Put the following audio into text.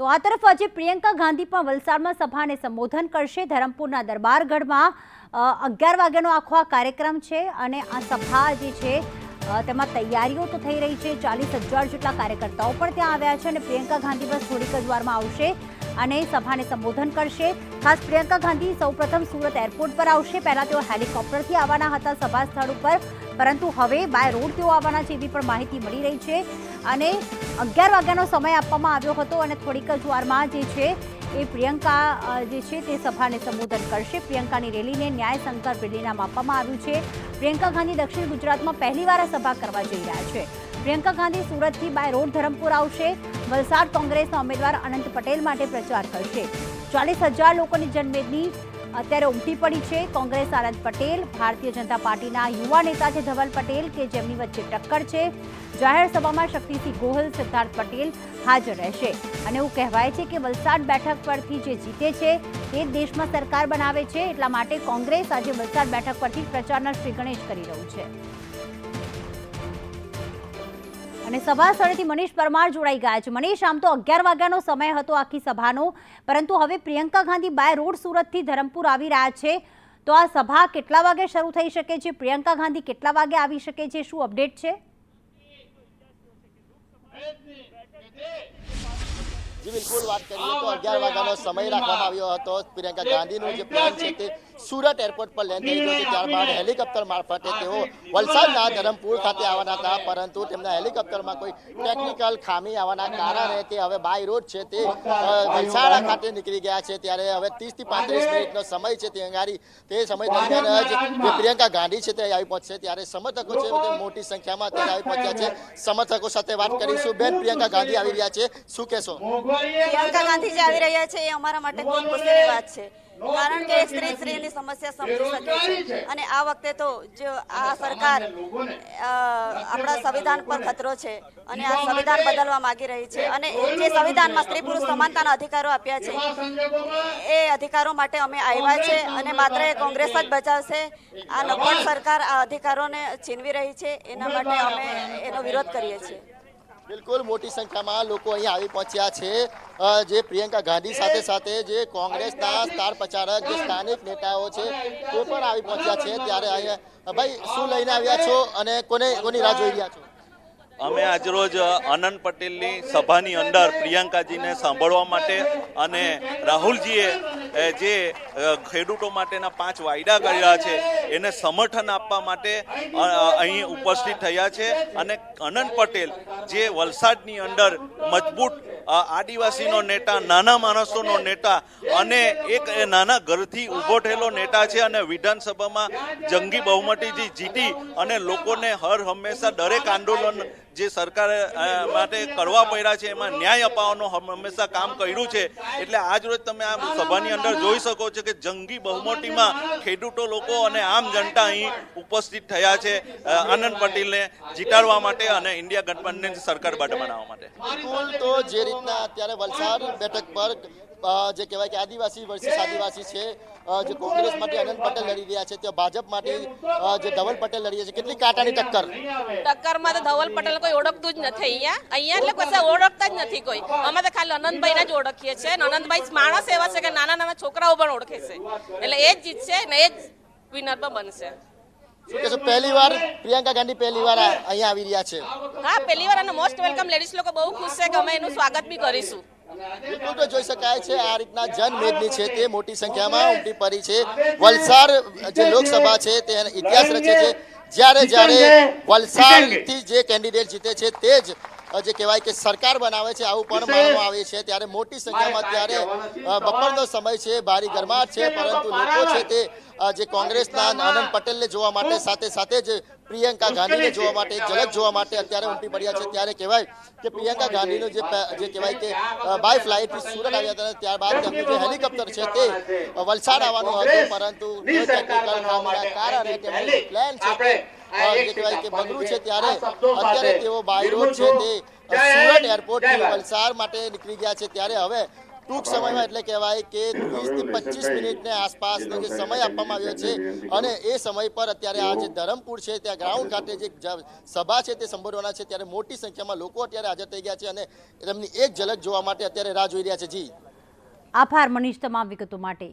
તો આ તરફ આજે પ્રિયંકા ગાંધી પણ વલસાડમાં સભાને સંબોધન કરશે. ધરમપુરના દરબારગઢમાં અગિયાર વાગ્યાનો આખો આ કાર્યક્રમ છે અને આ સભા જે છે તેમાં તૈયારીઓ તો થઈ રહી છે. ચાલીસ હજાર જેટલા કાર્યકર્તાઓ પણ ત્યાં આવ્યા છે અને પ્રિયંકા ગાંધી બસ થોડીક જ વારમાં આવશે અને સભાને સંબોધન કરશે. ખાસ પ્રિયંકા ગાંધી સૌપ્રથમ સુરત એરપોર્ટ પર આવશે. પહેલાં તેઓ હેલિકોપ્ટરથી આવવાના હતા સભા સ્થળ ઉપર. પરંતુ હવે બાય રોડ તેઓ આવવાના છે એવી પણ માહિતી મળી રહી છે. અને અગિયાર વાગ્યાનો સમય આપવામાં આવ્યો હતો અને થોડીક જ વારમાં જે છે એ પ્રિયંકા જે છે તે સભાને સંબોધન કરશે. પ્રિયંકાની રેલીને ન્યાય સંકર રેલી નામ આપવામાં આવ્યું છે. પ્રિયંકા ગાંધી દક્ષિણ ગુજરાતમાં પહેલીવાર સભા કરવા જઈ રહ્યા છે. પ્રિયંકા ગાંધી સુરતથી બાય રોડ ધરમપુર આવશે. વલસાડ કોંગ્રેસના ઉમેદવાર અનંત પટેલ માટે પ્રચાર કરશે. ચાલીસ હજાર લોકોની જનમેદની અત્યારે ઉમટી પડી છે કોંગ્રેસ આનંદ પટેલ, ભારતીય જનતા પાર્ટીના યુવા નેતા છે ધવલ પટેલ કે જેમની વચ્ચે ટક્કર છે. જાહેર સભામાં શક્તિસિંહ ગોહલ, સિદ્ધાર્થ પટેલ હાજર રહેશે. અને એવું કહેવાય છે કે વલસાડ બેઠક પરથી જે જીતે છે તે દેશમાં સરકાર બનાવે છે. એટલા માટે કોંગ્રેસ આજે વલસાડ બેઠક પરથી પ્રચારના શ્રી ગણેશ કરી રહ્યું છે. અને સભા સ્થળેથી મનીષ પરમાર જોડાઈ ગયા છે. મનીષ, આમ તો અગિયાર વાગ્યાનો સમય હતો આખી સભાનો, પરંતુ હવે પ્રિયંકા ગાંધી બાય રોડ સુરતથી ધરમપુર આવી રહ્યા છે. તો આ સભા કેટલા વાગે શરૂ થઈ શકે છે? પ્રિયંકા ગાંધી કેટલા વાગે આવી શકે છે? શું અપડેટ છે? જી, બિલકુલ વાત કરીએ તો અગિયાર વાગ્યાનો સમય રાખવામાં આવ્યો હતો. પ્રિયંકા ગાંધીનું જે પ્લાન છે તે સુરત એરપોર્ટ પર લેન્ડ થઈ ગયો છે ત્યારબાદ હેલિકોપ્ટર મારફતે તેઓ વલસાડના ધરમપુર ખાતે આવવાના હતા પરંતુ તેમના હેલિકોપ્ટરમાં કોઈ ટેકનિકલ ખામી આવવાના કારણે તે હવે બાય રોડ છે તે વલસાડ ખાતે નીકળી ગયા છે. ત્યારે હવે ત્રીસથી પાંત્રીસ મિનિટનો સમય છે તે અંગારી. તે સમય દરમિયાન જ જે પ્રિયંકા ગાંધી છે તે આવી પહોંચશે. ત્યારે સમર્થકો છે તે મોટી સંખ્યામાં અત્યારે આવી પહોંચ્યા છે. સમર્થકો સાથે વાત કરીશું. બેન પ્રિયંકા ગાંધી આવી રહ્યા છે. શું કહેશો? પ્રિયંકા ગાંધી જે આવી રહ્યા છે એ અમારા માટે ખૂબ ખુશીની વાત છે. કારણ કે સ્ત્રી સ્ત્રીની સમસ્યા સમજી શકે છે. અને આ વખતે તો જો આ સરકાર આપણા સંવિધાન પર ખતરો છે અને આ સંવિધાન બદલવા માંગી રહી છે. અને જે સંવિધાનમાં સ્ત્રી પુરુષ સમાનતાના અધિકારો આપ્યા છે. એ અધિકારો માટે અમે આવ્યા છે અને માત્ર કોંગ્રેસ જ બચાવશે. આ નબળ સરકાર આ અધિકારોને છીનવી રહી છે. એના માટે અમે એનો વિરોધ કરીએ છીએ. બિલકુલ મોટી સંખ્યામાં લોકો અહીં આવી પહોંચ્યા છે. જે પ્રિયંકા ગાંધી સાથે સાથે જે કોંગ્રેસના સ્ટાર પ્રચારક, જે સ્થાનિક નેતાઓ છે તે પણ આવી પહોંચ્યા છે. ત્યારે અહીંયા, ભાઈ, શું લઈને આવ્યા છો અને કોને, કોની રાહ જોઈ રહ્યા છો? અમે આજરોજ આનંદ પટેલની સભાની અંદર પ્રિયંકાજીને સાંભળવા માટે અને રાહુલજીએ જે ખેડૂતો માટેના પાંચ વાયદા કર્યા છે, એને સમર્થન આપવા માટે અહીં ઉપસ્થિત થયા છે. અને અનંત પટેલ જે વલસાડની અંદર મજબૂત આદિવાસીનો નેતા, નાના માણસોનો નેતા અને એક નાના ઘરથી ઊભો થયેલો નેતા છે અને વિધાનસભામાં જંગી બહુમતીથી જીતી અને લોકોને હર હંમેશા દરેક આંદોલન જે સરકારે માટે કરવા પડ્યા છે એમાં ન્યાય અપાવવાનું હંમેશા કામ કર્યું છે. એટલે આજ રોજ તમે આ સભાની અંદર જોઈ શકો છો કે જંગી બહુમતીમાં ખેડૂતો લોકો અને આમ જનતા અહીં ઉપસ્થિત થયા છે. આનંદ પટેલને જીતાડવા માટે અને ઇન્ડિયા ગઠબંધન સરકાર બાદ બનાવવા માટે. તો જે રીતના અત્યારે વલસાડ બેઠક પર જે કહેવાય કે આદિવાસી વર્ષિસ આદિવાસી છે જે કોંગ્રેસ માટે અનંત પટેલ લડી રહ્યા છે તે ભાજપ માટે જે ધવલ પટેલ લડી રહ્યા છે કેટલી કાંટાની ટક્કર? ટક્કરમાં તો ધવલ પટેલ કોઈ ઓળખતું જ નથી અહીંયા. અહીંયા એટલે કશા ઓળખતા જ નથી કોઈ. અમે તો ખાલી અનંતભાઈને જ ઓળખીએ છીએ અને અનંતભાઈ માણસ એવા છે કે નાના નાના છોકરાઓ પણ ઓળખે છે. એટલે એ જ જીતશે ને એ જ વિનર પણ બનશે. શું કહેશો? પહેલી વાર પ્રિયંકા ગાંધી પહેલી વાર આ- અહીંયા આવી રહ્યા છે. હા પહેલી વાર અને મોસ્ટ વેલકમ લેડીઝ લોકો બહુ ખુશ છે કે અમે એનું સ્વાગત બી કરીશું. બિલકુલ તો જોઈ શકાય છે આ રીતના જનમેદની છે તે મોટી સંખ્યામાં ઉમટી પડી છે. વલસાડ જે લોકસભા છે તે ઇતિહાસ રચે છે. જ્યારે જ્યારે વલસાડથી જે કેન્ડિડેટ જીતે છે તે જ જે કહેવાય કે સરકાર બનાવે છે આવું પણ માનવામાં આવે છે. ત્યારે મોટી સંખ્યામાં ત્યારે બપોરનો સમય છે ભારી ગરમાટ છે પરંતુ લોકો છે તે જે કોંગ્રેસના આનંદ પટેલને જોવા માટે સાથે સાથે જ પ્રિયંકા ગાંધીને જોવા માટે ઝલક જોવા માટે અત્યારે ઉમટી પડ્યા છે. ત્યારે કહેવાય કે પ્રિયંકા ગાંધીનું જે જે કહેવાય કે બાય ફ્લાઇટથી સુરત આવ્યા હતા ત્યારબાદ તેમનું જે હેલિકોપ્ટર છે તે વલસાડ આવવાનું હતું પરંતુ ટેકનિકલ કારણે તેમનું પ્લાન છે કહેવાય કે બગડ્યું છે ત્યારે અત્યારે તેઓ બાય છે. તે સુરત એરપોર્ટથી વલસાડ માટે નીકળી ગયા છે ત્યારે હવે ટૂંક સમયમાં એટલે કહેવાય કે ત્રીસથી પચીસ મિનિટને આસપાસનો જે સમય આપવામાં આવ્યો છે અને એ સમય પર અત્યારે આ જે ધરમપુર છે ત્યાં ગ્રાઉન્ડ ખાતે જે સભા છે તે સંબોધવાના છે. ત્યારે મોટી સંખ્યામાં લોકો અત્યારે હાજર થઈ ગયા છે અને તેમની એક ઝલક જોવા માટે અત્યારે રાહ જોઈ રહ્યા છે. જી. આભાર મનીષ તમામ વિગતો માટે.